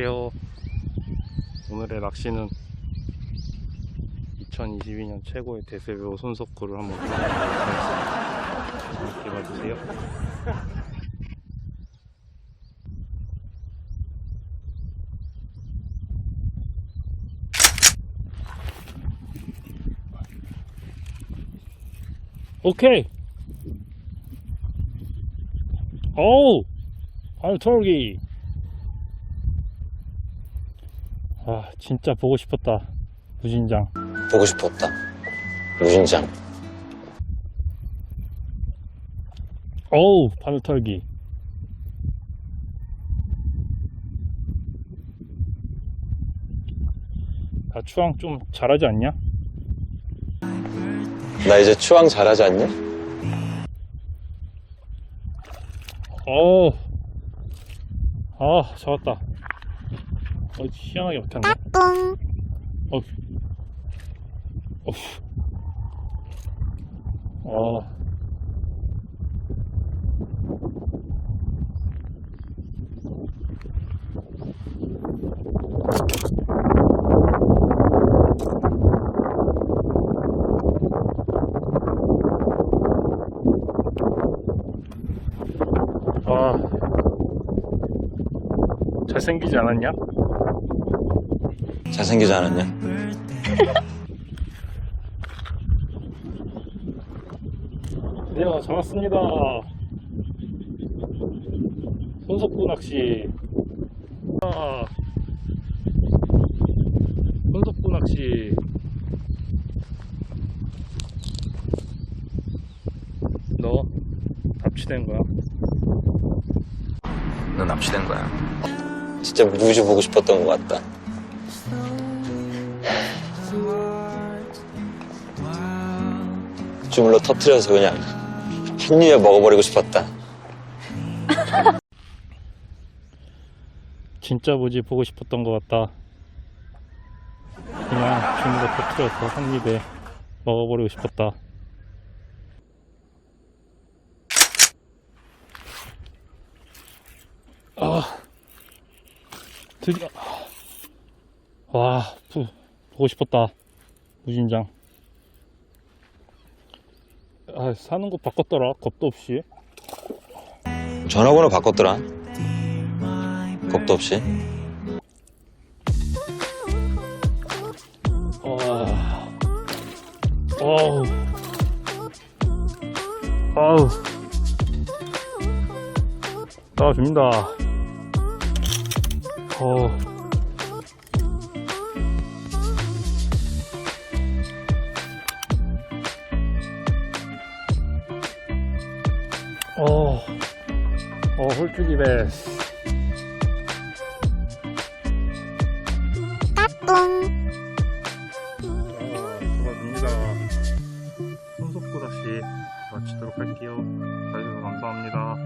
안녕하세요. 오늘의 낚시는 2022년 최고의 대세배우 손석구를 한번 보도록 하겠습니다. 재밌게 봐주세요. 오케이. 어우, 발털기. 아, 진짜 보고 싶었다. 무진장. 보고 싶었다. 무진장. 어우, 바늘털기. 나 추앙 좀 잘하지 않냐? 나 이제 추앙 잘하지 않냐? 어우. 아, 잡았다. 어, 희한하게 못했네. 어휴. 어휴. 아. 아. 잘생기지 않았냐? 잘생기지 않았냐? 네, 잡았습니다. 손석구 낚시. 아, 손석구 낚시. 너 납치된 거야? 너 납치된 거야. 진짜 무지 보고 싶었던 것 같다. 주물러 터트려서 그냥 한 입에 먹어버리고 싶었다. 진짜 뭐지 보고 싶었던 것 같다. 그냥 주물러 터트려서 한 입에 먹어버리고 싶었다. 아, 드디어. 와, 부, 보고 싶었다. 무진장. 아, 사는 곳 바꿨더라. 겁도 없이. 전화번호 바꿨더라. 겁도 없이. 아, 어우, 아우, 나와줍니다. 어, 어, 어, 홀쭉이 베스. 자, 들어갑니다. 손석구 다시 마치도록 할게요. 봐주셔서 감사합니다.